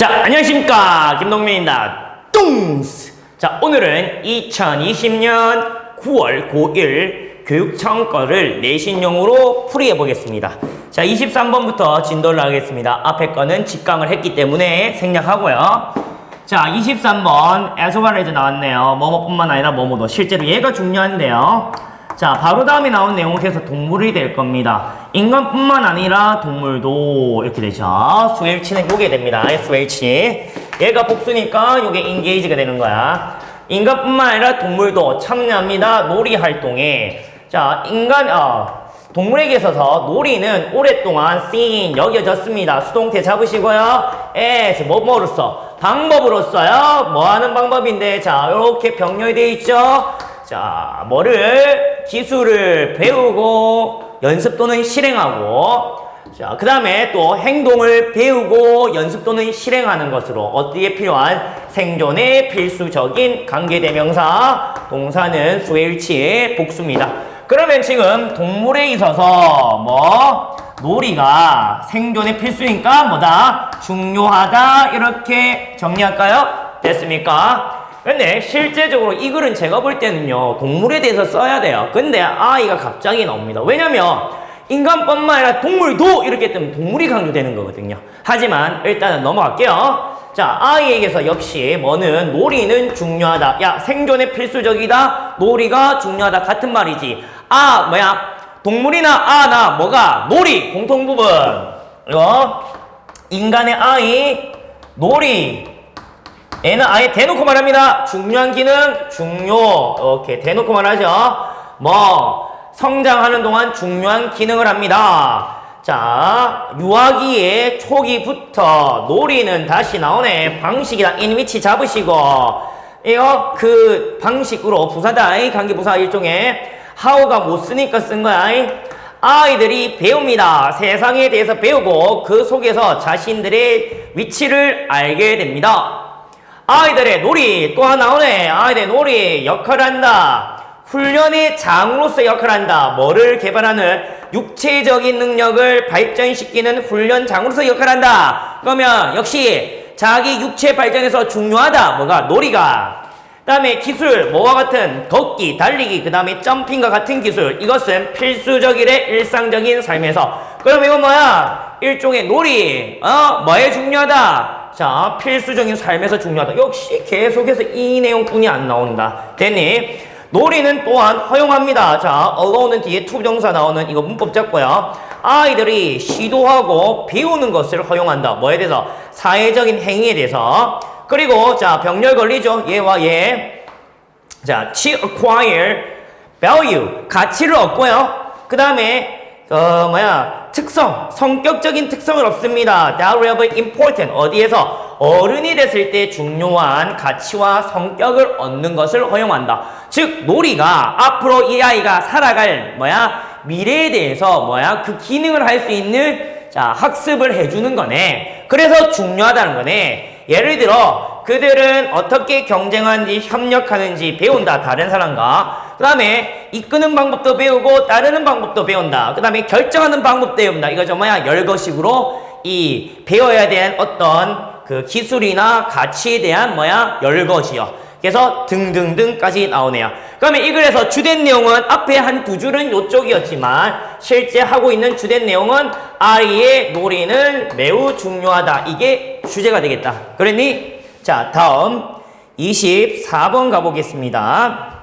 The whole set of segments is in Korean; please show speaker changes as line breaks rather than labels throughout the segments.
자, 안녕하십니까. 김동민입니다. 뚱스! 자, 오늘은 2020년 9월 고1 교육청 거를 내신용으로 풀이해 보겠습니다. 자, 23번부터 진도를 하겠습니다. 앞에 거는 직강을 했기 때문에 생략하고요. 자, 23번 에소바레즈 나왔네요. 뭐뭐뿐만 아니라 뭐뭐도. 실제로 얘가 중요한데요. 자, 바로 다음에 나온 계속 동물이 될 겁니다. 인간뿐만 아니라 동물도 이렇게 되죠. 스웰치는 요게 됩니다. 스웰치. 얘가 복수니까 요게 인게이지가 되는 거야. 인간뿐만 아니라 동물도 참여합니다. 놀이 활동에. 자, 인간, 어, 동물에게 있어서 놀이는 오랫동안 seen, 여겨졌습니다. 수동태 잡으시고요. as, 뭐 뭐로써, 방법으로써요. 뭐 하는 방법인데, 자, 이렇게 병렬이 되어 있죠. 자, 뭐를, 기술을 배우고, 연습 또는 실행하고, 자, 그 다음에 또 행동을 배우고, 연습 또는 실행하는 것으로, 어디에 필요한 생존의 필수적인 관계대명사, 동사는 수일치의 복수입니다. 그러면 지금 동물에 있어서 뭐 놀이가 생존의 필수니까 뭐다 중요하다 이렇게 정리할까요? 됐습니까? 근데 실제적으로 이 글은 제가 볼 때는요 동물에 대해서 써야 돼요. 근데 아이가 갑자기 나옵니다. 왜냐면 인간뿐만 아니라 동물도 이렇게 뜨면 동물이 강조되는 거거든요. 하지만 일단은 넘어갈게요. 자, 아이에게서 역시 뭐는 놀이는 중요하다. 야, 생존에 필수적이다. 놀이가 중요하다. 같은 말이지. 아, 뭐야? 동물이나 아 나 뭐가? 놀이 공통 부분. 이거 인간의 아이 놀이 얘는 아예 대놓고 말합니다. 중요한 기능 중요. 이렇게 대놓고 말하죠. 뭐 성장하는 동안 중요한 기능을 합니다. 자, 유아기의 초기부터 놀이는 다시 나오네. in which 잡으시고, 이거 그 방식으로 부사다. 관계 부사 일종의 how가 못 쓰니까 쓴 거야. 아이들이 배웁니다. 세상에 대해서 배우고 그 속에서 자신들의 위치를 알게 됩니다. 아이들의 놀이 또 하나 나오네. 아이들의 놀이 역할을 한다. 훈련의 장으로서 역할을 한다. 뭐를 개발하는 육체적인 능력을 발전시키는 훈련 장으로서 역할을 한다. 그러면 역시 자기 육체 발전에서 중요하다. 뭐가? 놀이가. 그 다음에 기술, 뭐와 같은 걷기, 달리기, 그 다음에 점핑과 같은 기술. 이것은 필수적이래 일상적인 삶에서. 그럼 이건 뭐야? 일종의 놀이. 어? 뭐에 중요하다? 자, 필수적인 삶에서 중요하다. 역시 계속해서 이 내용뿐이 안 나온다. 됐니? 놀이는 또한 허용합니다. 자, allone은 뒤에 투정사 나오는 이거 문법 잡고요. 아이들이 시도하고 배우는 것을 허용한다. 뭐에 대해서? 사회적인 행위에 대해서. 그리고 자, 병렬 걸리죠. 얘와 얘. 자, to acquire value 가치를 얻고요. 그 다음에 어 뭐야 특성 성격적인 특성을 얻습니다. That be important 어디에서 어른이 됐을 때 중요한 가치와 성격을 얻는 것을 허용한다. 즉 놀이가 앞으로 이 아이가 살아갈 뭐야 미래에 대해서 뭐야 그 기능을 할 수 있는 자 학습을 해주는 거네. 그래서 중요하다는 거네. 예를 들어 그들은 어떻게 경쟁하는지 협력하는지 배운다 다른 사람과 그 다음에 이끄는 방법도 배우고 따르는 방법도 배운다 그 다음에 결정하는 방법도 배운다 이거죠 뭐야 열거식으로 이 배워야 되는 어떤 그 기술이나 가치에 대한 뭐야 열거지요 그래서 등등등까지 나오네요. 그러면 이 글에서 주된 내용은 앞에 한 두 줄은 요쪽이었지만 실제 하고 있는 주된 내용은 아이의 놀이는 매우 중요하다. 이게 주제가 되겠다. 그러니 자 다음 24번 가보겠습니다.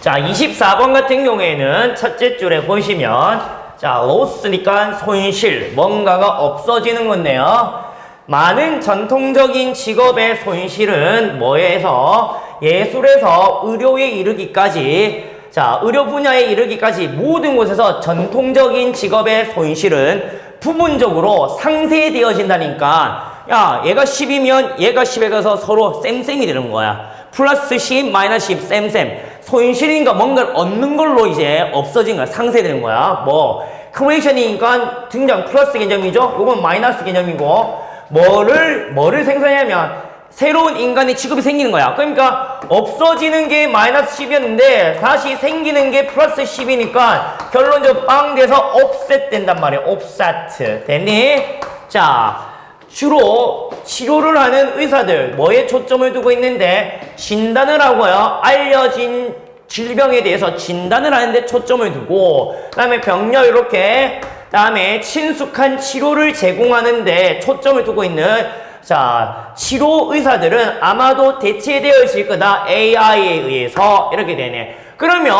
자 24번 같은 경우에는 첫째 줄에 보시면 자 로스니까 손실 뭔가가 없어지는 건데요. 많은 전통적인 직업의 손실은 뭐에서 예술에서 의료에 이르기까지 자 의료 분야에 이르기까지 모든 곳에서 전통적인 직업의 손실은 부분적으로 상쇄되어진다니까 야 얘가 10이면 얘가 10에 가서 서로 쌤쌤이 되는 거야 플러스 10 마이너스 10 쌤쌤 손실이니까 뭔가를 얻는 걸로 이제 없어진 거야 상쇄되는 거야 뭐 크리에이션이니까 등장 플러스 개념이죠 이건 마이너스 개념이고 뭐를 뭐를 생성하냐면 새로운 인간의 취급이 생기는 거야. 그러니까 없어지는 게 마이너스 10이었는데 다시 생기는 게 플러스 10이니까 결론적으로 빵 돼서 옵셋 된단 말이야. 옵사트. 됐니? 자, 주로 치료를 하는 의사들 뭐에 초점을 두고 있는데 진단을 하고요 알려진 질병에 대해서 진단을 하는데 초점을 두고 그다음에 병력 이렇게 그다음에 친숙한 치료를 제공하는데 초점을 두고 있는 자 치료 의사들은 아마도 대체되어질 거다 AI에 의해서 이렇게 되네. 그러면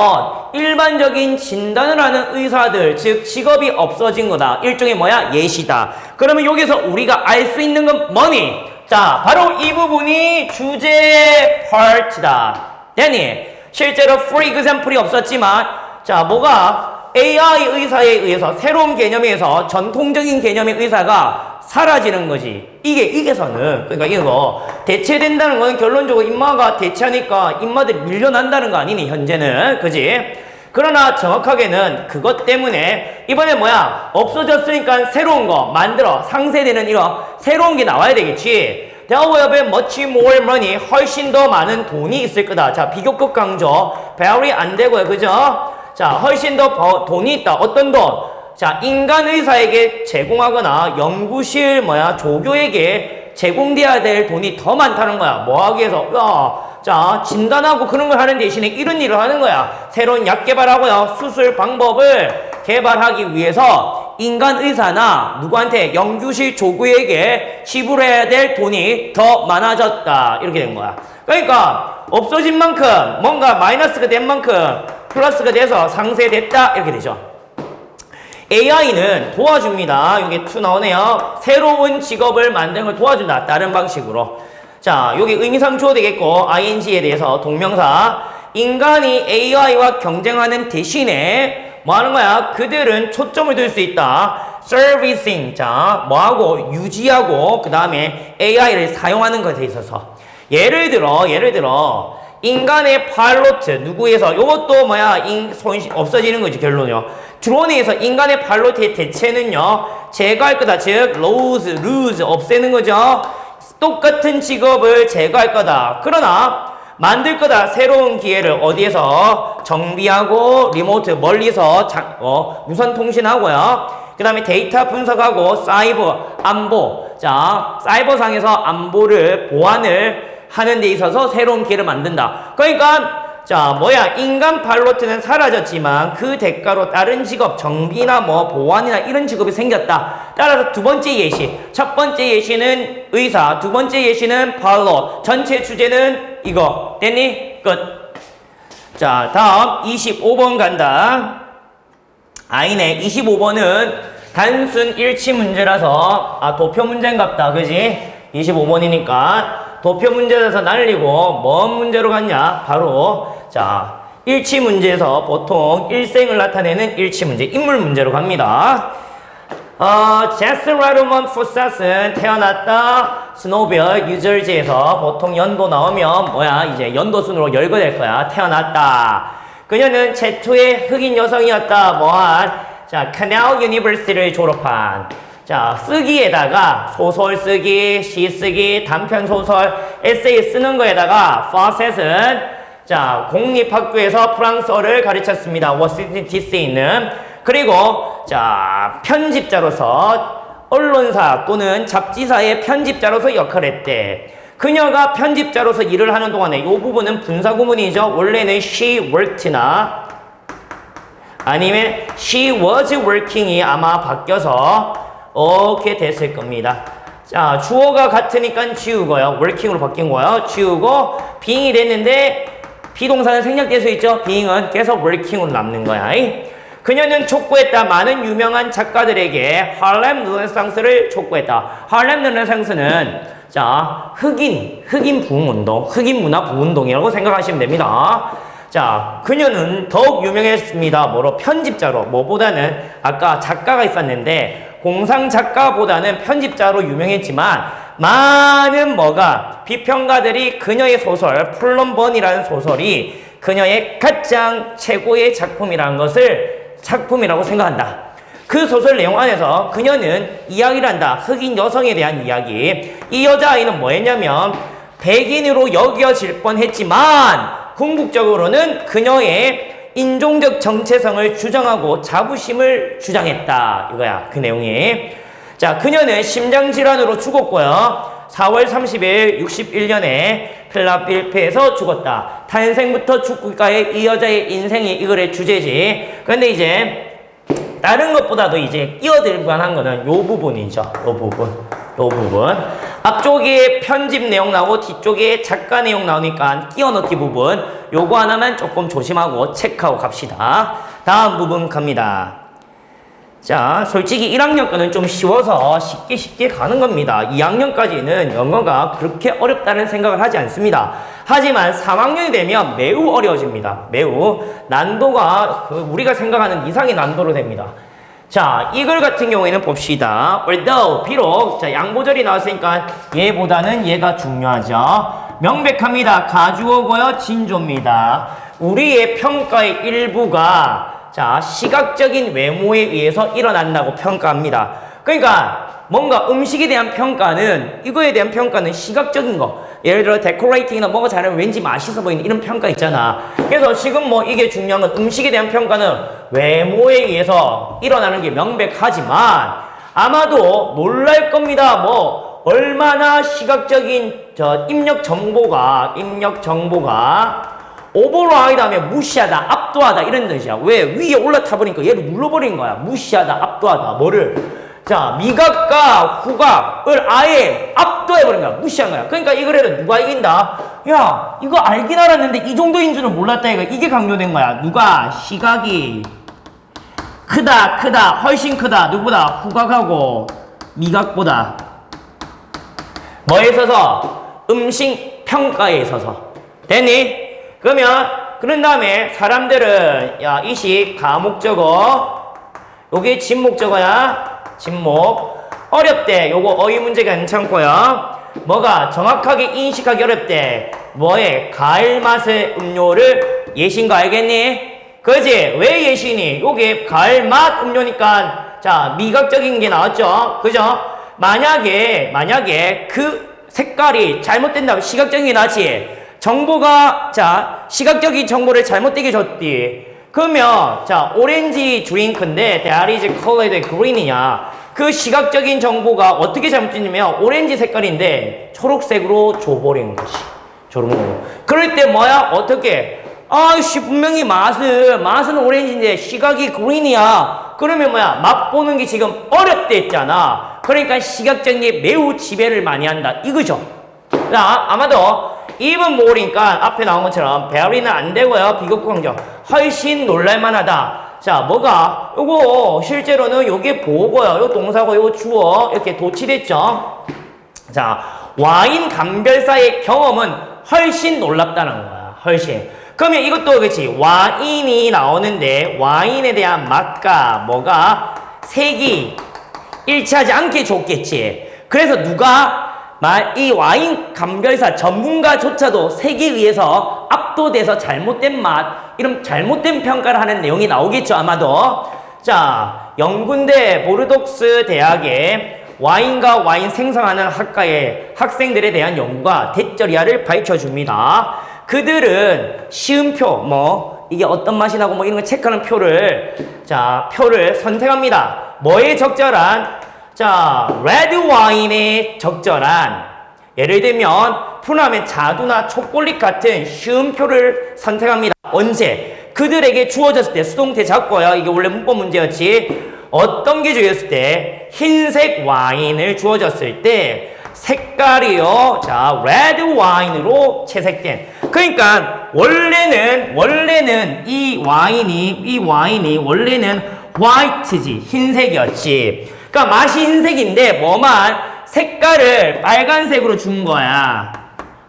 일반적인 진단을 하는 의사들 즉 직업이 없어진 거다. 일종의 뭐야? 예시다. 그러면 여기서 우리가 알 수 있는 건 뭐니? 자 바로 이 부분이 주제 파트다. 되니? 실제로 free example이 없었지만 자 뭐가 AI 의사에 의해서 새로운 개념에 의해서 전통적인 개념의 의사가 사라지는 거지. 이게 이게서는 그러니까 이거 대체된다는 건 결론적으로 인마가 대체하니까 인마들이 밀려난다는 거 아니니 현재는 그지? 그러나 정확하게는 그것 때문에 이번에 뭐야 없어졌으니까 새로운 거 만들어 상세되는 이런 새로운 게 나와야 되겠지. Be much more money 훨씬 더 많은 돈이 있을 거다. 자 비교급 강조 very 안 되고요, 그죠? 자 훨씬 더 버- 돈이 있다. 어떤 돈? 자, 인간 의사에게 제공하거나 연구실 뭐야 조교에게 제공돼야 될 돈이 더 많다는 거야. 뭐 하기 위해서? 야, 자 진단하고 그런 걸 하는 대신에 이런 일을 하는 거야. 새로운 약 개발하고요, 수술 방법을 개발하기 위해서 인간 의사나 누구한테 연구실 조교에게 지불해야 될 돈이 더 많아졌다. 이렇게 된 거야. 그러니까 없어진 만큼 뭔가 마이너스가 된 만큼 플러스가 돼서 상쇄됐다. 이렇게 되죠. AI는 도와줍니다. 여기 2 나오네요. 새로운 직업을 만드는 걸 도와준다. 다른 방식으로. 자, 여기 의미상 주어 되겠고, ing에 대해서 동명사. 인간이 AI와 경쟁하는 대신에 뭐 하는 거야? 그들은 초점을 둘 수 있다. servicing. 자, 뭐 하고? 유지하고, 그 다음에 AI를 사용하는 것에 있어서. 예를 들어, 예를 들어, 인간의 팔로트 누구에서? 요것도 뭐야? 인, 손 없어지는 거지 결론이요. 드론에서 인간의 팔로트의 대체는요 제거할 거다. 즉 lose, lose 없애는 거죠. 똑같은 직업을 제거할 거다. 그러나 만들 거다. 새로운 기회를 어디에서? 정비하고 리모트 멀리서 장, 어, 무선 통신하고요. 그 다음에 데이터 분석하고 사이버 안보. 자 사이버상에서 안보를 보안을 하는 데 있어서 새로운 기회를 만든다. 그러니까 자 뭐야 인간 팔로트는 사라졌지만 그 대가로 다른 직업 정비나 뭐 보안이나 이런 직업이 생겼다. 따라서 두 번째 예시 첫 번째 예시는 의사 두 번째 예시는 팔로 전체 주제는 이거 됐니? 끝. 자 다음 25번 간다. 아니네 25번은 단순 일치 문제라서 아 도표 문제인갑다 그지? 25번이니까 도표 문제에서 날리고 뭔 문제로 갔냐? 바로 자 일치 문제에서 보통 일생을 나타내는 일치 문제 인물 문제로 갑니다. 어, 제스 라르먼 푸사스는 태어났다. 스노벨 뉴저지에서 보통 연도 나오면 뭐야? 이제 연도 순으로 열거될 거야. 태어났다. 그녀는 최초의 흑인 여성이었다. 뭐한? 자 카넬 유니버시티를 졸업한 자 쓰기에다가 소설 쓰기 시 쓰기 단편 소설 에세이 쓰는 거에다가 파셋은 자 공립학교에서 프랑스어를 가르쳤습니다 워싱턴 DC에 있는 그리고 자 편집자로서 언론사 또는 잡지사의 편집자로서 역할을 했대. 그녀가 편집자로서 일을 하는 동안에 이 부분은 분사구문이죠. 원래는 she worked나 아니면 she was working이 아마 바뀌어서 이렇게 됐을 겁니다. 자, 주어가 같으니까 지우고요. working으로 바뀐 거예요. 지우고 being이 됐는데 비동사는 생략될 수 있죠. being은 계속 working으로 남는 거야. 그녀는 촉구했다. 많은 유명한 작가들에게 할렘 르네상스를 촉구했다. 할렘 르네상스는 자 흑인 흑인 부흥 운동, 흑인 문화 부흥 운동이라고 생각하시면 됩니다. 자 그녀는 더욱 유명했습니다. 뭐로 편집자로 뭐보다는 아까 작가가 있었는데 공상 작가보다는 편집자로 유명했지만 많은 뭐가 비평가들이 그녀의 소설 플럼번이라는 소설이 그녀의 가장 최고의 작품이라는 것을 작품이라고 생각한다. 그 소설 내용 안에서 그녀는 이야기를 한다. 흑인 여성에 대한 이야기. 이 여자아이는 뭐 했냐면 백인으로 여겨질 뻔 했지만 궁극적으로는 그녀의 인종적 정체성을 주장하고 자부심을 주장했다. 이거야. 그 내용이. 자, 그녀는 심장질환으로 죽었고요. 4월 30일 61년에 필라델피아에서 죽었다. 탄생부터 죽기까지 이 여자의 인생이 이거의 주제지. 근데 이제 다른 것보다도 이제 끼어들 만한 거는 요 부분이죠. 요 부분. 요 부분. 앞쪽에 편집 내용 나오고 뒤쪽에 작가 내용 나오니까 끼워 넣기 부분. 요거 하나만 조금 조심하고 체크하고 갑시다. 다음 부분 갑니다. 자, 솔직히 1학년 거는 좀 쉬워서 쉽게 쉽게 가는 겁니다. 2학년까지는 영어가 그렇게 어렵다는 생각을 하지 않습니다. 하지만 3학년이 되면 매우 어려워집니다. 매우 난도가 그 우리가 생각하는 이상의 난도로 됩니다. 자, 이글 같은 경우에는 봅시다. although 비록 자 양보절이 나왔으니까 얘보다는 얘가 중요하죠. 명백합니다. 가주어고요, 진조입니다. 우리의 평가의 일부가 자, 시각적인 외모에 의해서 일어난다고 평가합니다. 그러니까 뭔가 음식에 대한 평가는 이거에 대한 평가는 시각적인 거. 예를 들어 데코레이팅이나 뭐가 잘하면 왠지 맛있어 보이는 이런 평가 있잖아. 그래서 지금 뭐 이게 중요한 건 음식에 대한 평가는 외모에 의해서 일어나는 게 명백하지만 아마도 놀랄 겁니다. 뭐 얼마나 시각적인 저 입력 정보가 입력 정보가 오버라이드 하면 무시하다, 압도하다 이런 뜻이야. 왜? 위에 올라타 버리니까 얘를 눌러버린 거야. 무시하다, 압도하다. 뭐를? 자, 미각과 후각을 아예 압도해버린 거야. 무시한 거야. 그러니까 해도 누가 이긴다? 야, 이거 알긴 알았는데 이 정도인 줄은 몰랐다. 이거 이게 강조된 거야. 누가? 시각이 크다, 크다, 훨씬 크다. 누구보다? 후각하고 미각보다. 뭐에 있어서? 음식 평가에 있어서. 됐니? 그러면 그런 다음에 사람들은 야 이식 가목적어 요게 진목적어야 진목 어렵대 요거 어휘 문제 괜찮고요 뭐가 정확하게 인식하기 어렵대 뭐에 가을 맛의 음료를 예신 거 알겠니? 그지? 왜 예신이? 요게 가을 맛 음료니까 자 미각적인 게 나왔죠 그죠? 만약에 만약에 그 색깔이 잘못된다면 시각적인 게 나지 정보가 자 시각적인 정보를 잘못되게 줬디 그러면 자 오렌지 드링크인데 there is colored green이냐? 그 시각적인 정보가 어떻게 잘못됐냐면 오렌지 색깔인데 초록색으로 줘버린 것이. 저런 거 그럴 때 뭐야? 어떻게? 아씨 분명히 맛은 맛은 오렌지인데 시각이 그린이야. 그러면 뭐야? 맛보는 게 지금 어렵대 했잖아. 그러니까 시각적인 게 매우 지배를 많이 한다. 이거죠. 자 아마도 입은 모으니까 앞에 나온 것처럼 배열이는 안 되고요. 비극구 강정. 훨씬 놀랄만하다. 자, 뭐가? 요거 실제로는 요게 보고요. 요 동사고 요 주어 이렇게 도치됐죠. 자, 와인 감별사의 경험은 훨씬 놀랍다는 거야. 훨씬. 그러면 이것도 그렇지. 와인이 나오는데 와인에 대한 맛과 뭐가 색이 일치하지 않게 줬겠지. 그래서 누가 이 와인 감별사 전문가조차도 색에 의해서 압도돼서 잘못된 맛, 이런 잘못된 평가를 하는 내용이 나오겠죠, 아마도. 자, 영군대 보르독스 대학의 와인과 와인 생성하는 학과의 학생들에 대한 연구가 대절이야를 파헤쳐 줍니다. 그들은 시음표, 뭐, 이게 어떤 맛이 나고 뭐 이런 거 체크하는 표를, 자, 표를 선택합니다. 뭐에 적절한 자, 레드 와인에 적절한 예를 들면 푸나면 자두나 초콜릿 같은 쉬운 표를 선택합니다. 언제? 그들에게 주어졌을 때 수동태 잡고요. 이게 원래 문법 문제였지. 어떤 게 주어졌을 때 흰색 와인을 주어졌을 때 색깔이요. 자, 레드 와인으로 채색된. 그러니까 원래는 원래는 이 와인이 이 와인이 원래는 화이트지 흰색이었지. 그러니까 맛이 흰색인데 뭐만 색깔을 빨간색으로 준 거야.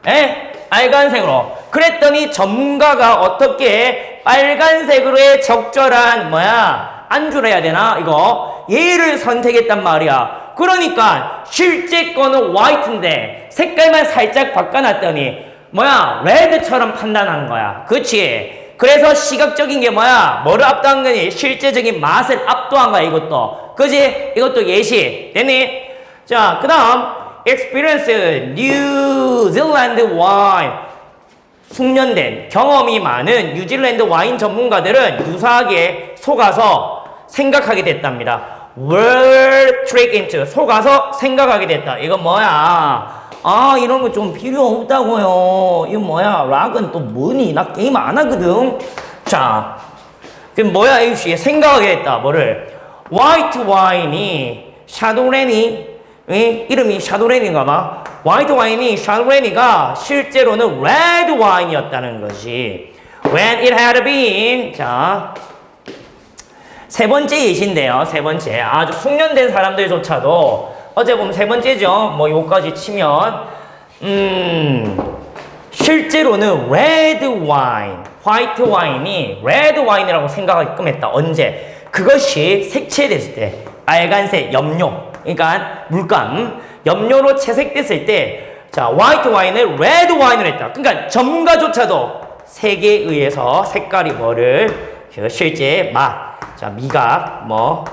에? 빨간색으로. 그랬더니 전문가가 어떻게 빨간색으로의 적절한 뭐야 안주를 해야 되나 이거 얘를 선택했단 말이야. 그러니까 실제 거는 화이트인데 색깔만 살짝 바꿔놨더니 뭐야 레드처럼 판단한 거야. 그치? 그래서 시각적인 게 뭐야? 뭐를 압도한 거니? 실제적인 맛을 압도한 거야, 이것도. 그지? 이것도 예시. 됐니? 자, 그 다음, experience, 뉴질랜드 와인. 숙련된 경험이 많은 뉴질랜드 와인 전문가들은 유사하게 속아서 생각하게 됐답니다. were tricked into 속아서 생각하게 됐다. 이건 뭐야? 아 이런 거 좀 필요 없다고요. 이거 뭐야? 락은 또 뭐니? 나 게임 안 하거든. 자, 그럼 뭐야 A씨 생각하게 됐다. 뭐를? 화이트 와인이 샤도레니 이 이름이 샤도레니인가 봐. 화이트 와인이 샤도레니가 실제로는 레드 와인이었다는 것이 when it had been 자. 세 번째 예시인데요. 세 번째. 아주 숙련된 사람들조차도 어제 보면 세 번째죠. 뭐 요까지 치면 음 실제로는 레드 와인, 화이트 와인이 레드 와인이라고 생각하게끔 했다. 언제? 그것이 색채됐을 때 빨간색 염료, 그러니까 물감 염료로 채색됐을 때 자, 화이트 와인을 레드 와인으로 했다. 그러니까 전문가조차도 색에 의해서 색깔이 뭐를 그 실제 맛, 자 미각 뭐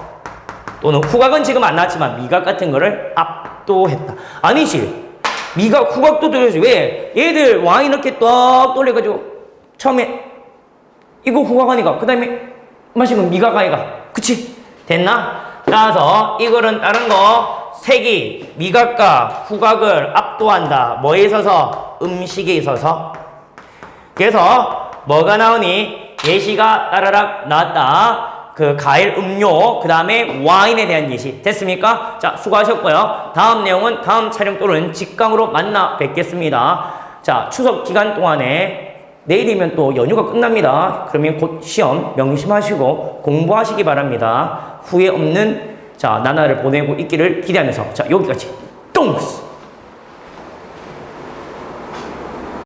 또는 후각은 지금 안 나왔지만 미각 같은 거를 압도했다. 아니지. 미각, 후각도 들려지. 왜? 얘들 와인 이렇게 떡 돌려가지고 처음에 이거 후각 아니가. 그 다음에 마시면 미각 아이가. 그치? 됐나? 따라서 이거는 다른 거 색이 미각과 후각을 압도한다. 뭐에 있어서? 음식에 있어서. 그래서 뭐가 나오니? 예시가 따라락 나왔다. 그 과일 음료, 그 다음에 와인에 대한 예시. 됐습니까? 자, 수고하셨고요. 다음 내용은 다음 촬영 또는 직강으로 만나 뵙겠습니다. 자, 추석 기간 동안에 내일이면 또 연휴가 끝납니다. 그러면 곧 시험 명심하시고 공부하시기 바랍니다. 후회 없는 자, 나날을 보내고 있기를 기대하면서 자, 여기까지 똥스!